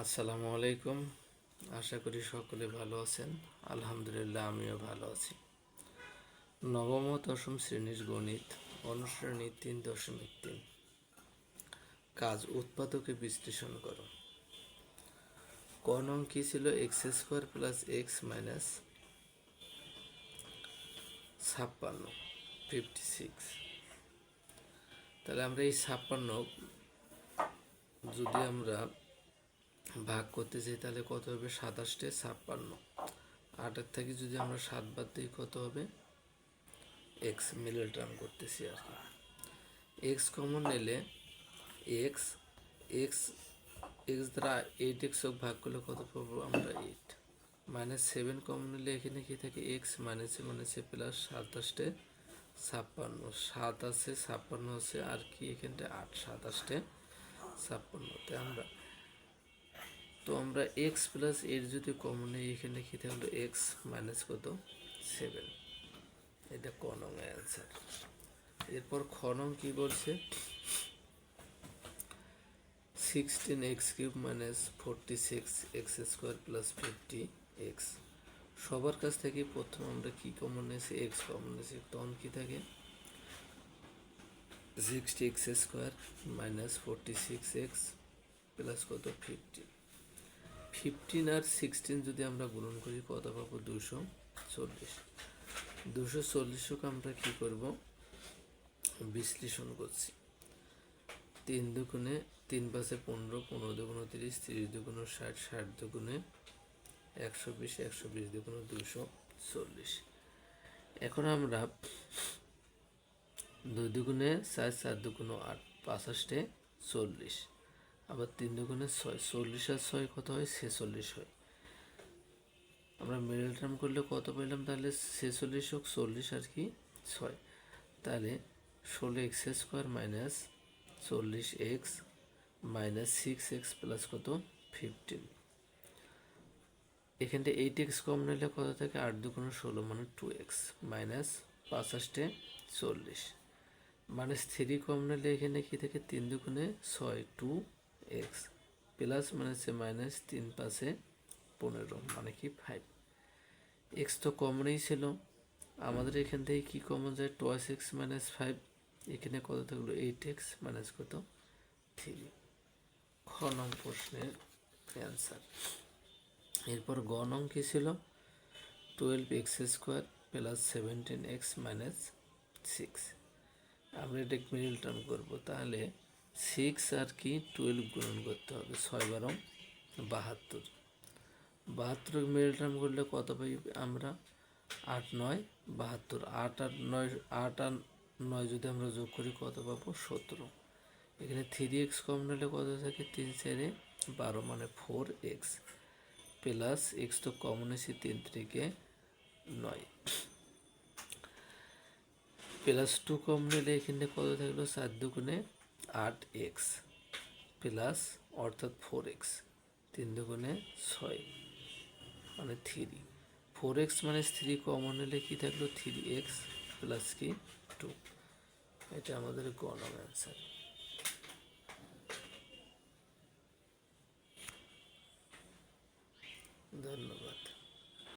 আসসালামু আলাইকুম। আশা করি সকলে ভালো আছেন। আলহামদুলিল্লাহ, আমিও ভালো আছি। নবম দশম শ্রেণির গণিত অনুশ্রেণী তিন দশমিক তিন। কাজ উৎপাদকে বিশ্লেষণ করো। কোন অঙ্কি ছিল? X square plus X minus ছাপ্পান্ন, ফিফটি সিক্স। তাহলে আমরা এই ছাপ্পান্ন যদি আমরা ভাগ করতে চাই, তাহলে কত হবে? সাতাশটে ছাপ্পান্ন। আটের থেকে যদি আমরা সাত বাদ দিই, কত হবে? এক্স মিডল টার্ম করতেছি আর কি। এক্স কমন নিলে এক্স এক্স এক্স দ্বারা এইট এক্স ভাগ করলে কত পাবো আমরা এইট মাইনাস সেভেন কমন নিলে এখানে কি থাকে? এক্স মাইনাস মাইনাসে প্লাস সাতাশটে ছাপ্পান্ন। সাত আছে, ছাপ্পান্ন আছে, আর কি এখানটা আট, সাতাশটে ছাপ্পান্নতে আমরা তো আমরা এক্স প্লাস এর যদি কমন নেই, এখানে কি থাকল এক্স মাইনাস কত? সেভেন এটা ক নং অ্যান্সার এরপর খ নং কি বলছে? Sixteen X cube minus forty six X square plus fifty X সবার কাছ থেকে প্রথম আমরা কি কমন নিয়েছি? এক্স কমন নিয়েছি। তখন কি থাকে? Sixty X square minus forty six X plus কত? ফিফটি ফিফটিন আর সিক্সটিন যদি আমরা গুণন করি কত পাবো? দুশো চল্লিশ। দুশো চল্লিশকে আমরা কি করব? বিশ্লেষণ করছি। তিন দুগুণে তিন পাশে পনেরো পনেরো দুগুণ তিরিশ তিরিশ দুগুণ ষাট ষাট দুগুণে একশো বিশ একশো বিশ দুগুণ দুশো চল্লিশ। এখন আমরা দুই দুগুণে চার চার দুগুণ আট পাঁচাশটে চল্লিশ। আবার তিন দুগুণে ছয়, চল্লিশ আর ছয় কত হয়? ছেচল্লিশ হয়। আমরা মিডল টার্ম করলে কত পেলাম? তাহলে ছেচল্লিশ হোক, চল্লিশ আর কি? ছয়। তাহলে ষোলো এক্স স্কোয়ার মাইনাস চল্লিশ X minus six X plus কত? ফিফটিন। এখানটা এইট এক্স কম নিলে কত থাকে? আট দুগুণ ষোলো মানে টু এক্স মাইনাস পাঁচাশটে চল্লিশ। মাইনাস থ্রি কম নিলে এখানে কি থাকে? তিন দুগুণে ছয়, টু এক্স প্লাস মানে হচ্ছে মাইনাস তিন পাশে পনেরো মানে কি ফাইভ এক্স তো কমনই ছিল। আমাদের এখান থেকে কি কমন যায়? টোয়াইস এক্স মাইনাস ফাইভ এখানে কত থাকল? এইট এক্স মাইনাস কত? থ্রি খ নং প্রশ্নের অ্যান্সার এরপর গ নং কী ছিল? Twelve X square plus seventeen X minus six আমরা এটা মিডিল টার্ম করব। তাহলে সিক্স আর কি টুয়েলভ গুণন করতে হবে, ছয় বারো, বাহাত্তর। বাহাত্তর মিডল টার্ম করলে কত পাই আমরা? আট নয়, বাহাত্তর। আট আর নয়, আট আর নয় যদি আমরা যোগ করি কত পাবো? সতেরো। এখানে থ্রি এক্স কম নিলে কত থাকে? তিন চারে বারো মানে ফোর এক্স প্লাস এক্স তো কমন এসে তিন থেকে নয়। প্লাস টু কম নিলে এখানে কত থাকল? চার দুগুণে আট এক্স প্লাস অর্থাৎ ফোর এক্স তিন দুগুণে ছয় মানে থ্রি। ফোর এক্স মানে থ্রি কমন নিলে কী থাকল? থ্রি এক্স প্লাস কি? টু। এটা আমাদের গণম অ্যান্সার ধন্যবাদ।